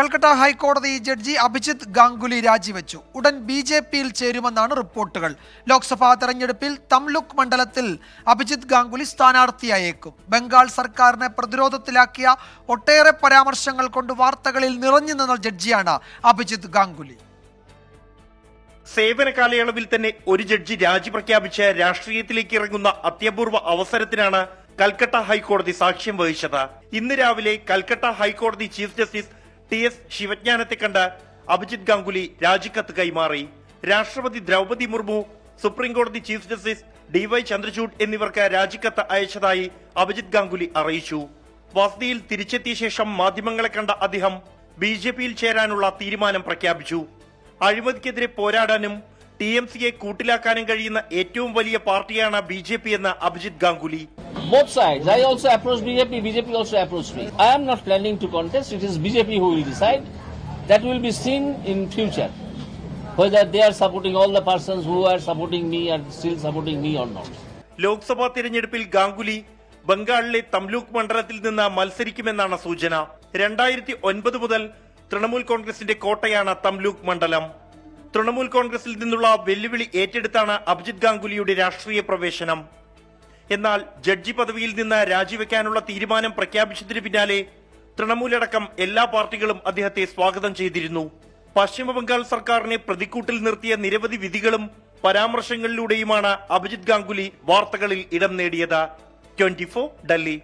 കൽക്കട്ട ഹൈക്കോടതി ജഡ്ജി അഭിജിത് ഗാംഗുലി രാജിവെച്ചു. ഉടൻ ബി ജെ പിയിൽ ചേരുമെന്നാണ് റിപ്പോർട്ടുകൾ. ലോക്സഭാ തെരഞ്ഞെടുപ്പിൽ തംലുക് മണ്ഡലത്തിൽ അഭിജിത് ഗാംഗുലി സ്ഥാനാർത്ഥിയായേക്കും. ബംഗാൾ സർക്കാരിനെ പ്രതിരോധത്തിലാക്കിയ ഒട്ടേറെ പരാമർശങ്ങൾ കൊണ്ട് വാർത്തകളിൽ നിറഞ്ഞു നിന്ന ജഡ്ജിയാണ് അഭിജിത് ഗാംഗുലി. സേവന കാലയളവിൽ തന്നെ ഒരു ജഡ്ജി രാജി പ്രഖ്യാപിച്ച് രാഷ്ട്രീയത്തിലേക്ക് ഇറങ്ങുന്ന അത്യപൂർവ അവസരത്തിനാണ് കൽക്കട്ട ഹൈക്കോടതി സാക്ഷ്യം വഹിച്ചത്. ഇന്ന് രാവിലെ കൽക്കട്ട ഹൈക്കോടതി ചീഫ് ജസ്റ്റിസ് ടി എസ് ശിവജ്ഞാനത്തെ കണ്ട് അഭിജിത് ഗാംഗുലി രാജിക്കത്ത് കൈമാറി. രാഷ്ട്രപതി ദ്രൗപതി മുർമു സുപ്രീം കോടതി chief justice D Y Chandrachud എന്നിവർക്ക് രാജിക്കത്ത് അയച്ചതായി അഭിജിത് ഗാംഗുലി അറിയിച്ചു. വസതിയിൽ തിരിച്ചെത്തിയ ശേഷം മാധ്യമങ്ങളെ കണ്ട അദ്ദേഹം ബി ജെ പിയിൽ ചേരാനുള്ള തീരുമാനം പ്രഖ്യാപിച്ചു. അഴിമതിക്കെതിരെ പോരാടാനും ടി എം സിയെ കൂട്ടിലാക്കാനും കഴിയുന്ന ഏറ്റവും വലിയ പാർട്ടിയാണ് ബി ജെ പി എന്ന് അഭിജിത് ഗാംഗുലി. ലോക്സഭാ തിരഞ്ഞെടുപ്പിൽ ഗാംഗുലി ബംഗാളിലെ തംലൂക്ക് മണ്ഡലത്തിൽ നിന്ന് മത്സരിക്കുമെന്നാണ് സൂചന. രണ്ടായിരത്തി ഒൻപത് മുതൽ തൃണമൂൽ കോൺഗ്രസിന്റെ കോട്ടയാണ് തംലൂക് മണ്ഡലം. തൃണമൂൽ കോൺഗ്രസിൽ നിന്നുള്ള വെല്ലുവിളി ഏറ്റെടുത്താണ് അഭിജിത് ഗാംഗുലിയുടെ രാഷ്ട്രീയ പ്രവേശനം. എന്നാൽ ജഡ്ജി പദവിയിൽ നിന്ന് രാജിവെക്കാനുള്ള തീരുമാനം പ്രഖ്യാപിച്ചതിന് പിന്നാലെ തൃണമൂലടക്കം എല്ലാ പാർട്ടികളും അദ്ദേഹത്തെ സ്വാഗതം ചെയ്തിരുന്നു. പശ്ചിമബംഗാൾ സർക്കാരിനെ പ്രതിക്കൂട്ടിൽ നിർത്തിയ നിരവധി വിധികളും പരാമർശങ്ങളിലൂടെയുമാണ് അഭിജിത് ഗാംഗുലി വാർത്തകളിൽ ഇടം നേടിയത്. ട്വന്റി ഡൽഹി.